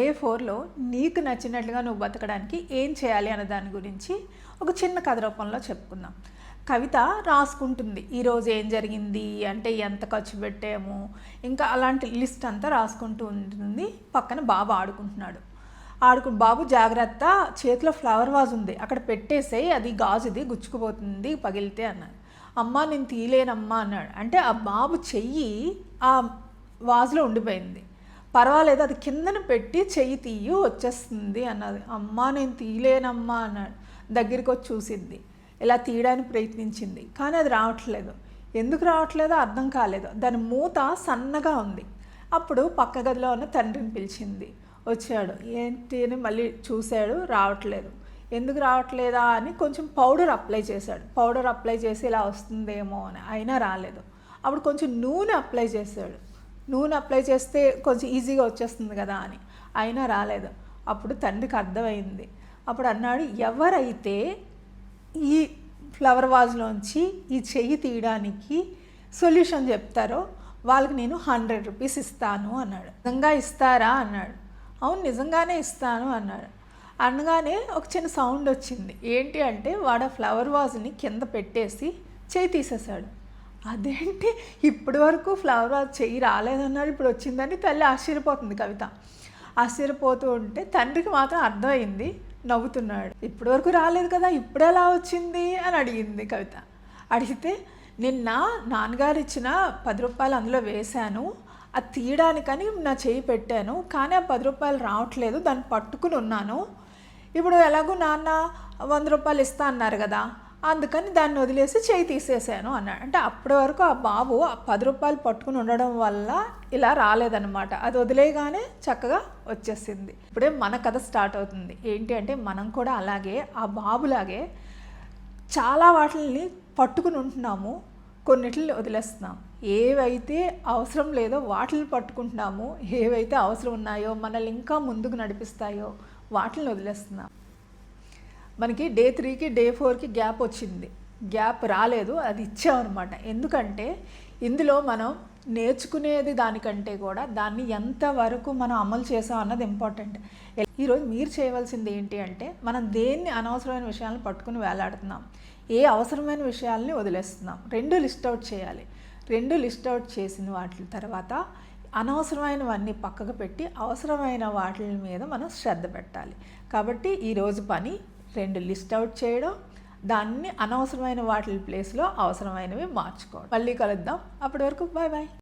ఏ ఫోర్లో నీకు నచ్చినట్లుగా నువ్వు బతకడానికి ఏం చేయాలి అన్న దాని గురించి ఒక చిన్న కథ రూపంలో చెప్పుకుందాం. కవిత రాసుకుంటుంది. ఈరోజు ఏం జరిగింది? అంటే ఎంత ఖర్చు పెట్టాము? ఇంకా అలాంటి లిస్ట్ అంతా రాసుకుంటూ ఉంటుంది. పక్కన బాబు ఆడుకుంటున్నాడు. ఆడుకు బాబు జాగ్రత్త చేతిలో ఫ్లవర్ వాజ్ ఉంది. అక్కడ పెట్టేసే అది గాజుది గుచ్చుకుపోతుంది పగిలితే అన్నాడు. అమ్మ నేను తీయలేనమ్మా అన్నాడు. అంటే ఆ బాబు చెయ్యి ఆ వాజ్లో ఉండిపోయింది. పర్వాలేదు అది కిందన పెట్టి చెయ్యి తీయు వచ్చేస్తుంది అన్నది. అమ్మా నేను తీయలేనమ్మా అన్నాడు దగ్గరికి వచ్చి చూసింది ఇలా తీయడానికి ప్రయత్నించింది. కానీ అది రావట్లేదు. ఎందుకు రావట్లేదో అర్థం కాలేదు. దాని మూత సన్నగా ఉంది. అప్పుడు పక్క గదిలో ఉన్న తండ్రిని పిలిచింది. వచ్చాడు. ఏంటి అని మళ్ళీ చూశాడు. రావట్లేదు. ఎందుకు రావట్లేదా అని కొంచెం పౌడర్ అప్లై చేశాడు. పౌడర్ అప్లై చేసి ఇలా వస్తుందేమో అని. అయినా రాలేదు. అప్పుడు కొంచెం నూనె అప్లై చేశాడు. నూనె అప్లై చేస్తే కొంచెం ఈజీగా వచ్చేస్తుంది కదా అని. అయినా రాలేదు. అప్పుడు తండ్రికి అర్థమైంది. అప్పుడు అన్నాడు ఎవరైతే ఈ ఫ్లవర్ వాజ్లోంచి ఈ చెయ్యి తీయడానికి సొల్యూషన్ చెప్తారో వాళ్ళకి నేను హండ్రెడ్ రూపీస్ ఇస్తాను అన్నాడు. నిజంగా ఇస్తారా? అన్నాడు. అవును నిజంగానే ఇస్తాను అన్నాడు. అనగానే ఒక చిన్న సౌండ్ వచ్చింది. ఏంటి అంటే వాడు ఆ ఫ్లవర్ వాజ్ని కింద పెట్టేసి చేయి తీసేశాడు. అదేంటి? ఇప్పటి వరకు ఫ్లవర్ వాజ్ చెయ్యి రాలేదన్నాడు ఇప్పుడు వచ్చిందని తల్లి ఆశ్చర్యపోతుంది కవిత. ఆశ్చర్యపోతూ ఉంటే తండ్రికి మాత్రం అర్థమైంది నవ్వుతున్నాడు. ఇప్పటి వరకు రాలేదు కదా ఇప్పుడు ఎలా వచ్చింది అని అడిగింది కవిత. అడిగితే నిన్న నాన్నగారు ఇచ్చిన పది రూపాయలు అందులో వేశాను అది తీయడానికని నా చేయి పెట్టాను కానీ ఆ పది రూపాయలు రావట్లేదు దాన్ని పట్టుకుని ఉన్నాను. ఇప్పుడు ఎలాగో నాన్న వంద రూపాయలు ఇస్తా అన్నారు కదా అందుకని దాన్ని వదిలేసి చేయి తీసేసాను అన్నాడు. అంటే అప్పటి వరకు ఆ బాబు ఆ పది రూపాయలు పట్టుకుని ఉండడం వల్ల ఇలా రాలేదన్నమాట. అది వదిలేయగానే చక్కగా వచ్చేసింది. ఇప్పుడే మన కథ స్టార్ట్ అవుతుంది. ఏంటి అంటే మనం కూడా అలాగే ఆ బాబులాగే చాలా వాటిని పట్టుకుని ఉంటున్నాము. కొన్నిటిని వదిలేస్తున్నాం. ఏవైతే అవసరం లేదో వాటిని పట్టుకుంటున్నాము. ఏవైతే అవసరం ఉన్నాయో మనల్ని ఇంకా ముందుకు నడిపిస్తాయో వాటిని వదిలేస్తున్నాం. మనకి డే త్రీకి డే ఫోర్కి గ్యాప్ వచ్చింది. గ్యాప్ రాలేదు అది ఇచ్చామన్నమాట. ఎందుకంటే ఇందులో మనం నేర్చుకునేది దానికంటే కూడా దాన్ని ఎంతవరకు మనం అమలు చేసాం అన్నది ఇంపార్టెంట్ ఈరోజు మీరు చేయవలసింది ఏంటి అంటే మనం దేన్ని అనవసరమైన విషయాలను పట్టుకుని వేలాడుతున్నాం. ఏ అవసరమైన విషయాల్ని వదిలేస్తున్నాం. రెండు లిస్ట్ అవుట్ చేయాలి. రెండు లిస్ట్ అవుట్ చేసిన వాటి తర్వాత అనవసరమైనవన్నీ పక్కకు పెట్టి అవసరమైన వాటి మీద మనం శ్రద్ధ పెట్టాలి. కాబట్టి ఈరోజు పని రెండు లిస్ట్ అవుట్ చేయడం దాన్ని అనవసరమైన వాటి ప్లేస్లో అవసరమైనవి మార్చుకోవడం. మళ్ళీ కలుద్దాం. అప్పటి వరకు బాయ్ బాయ్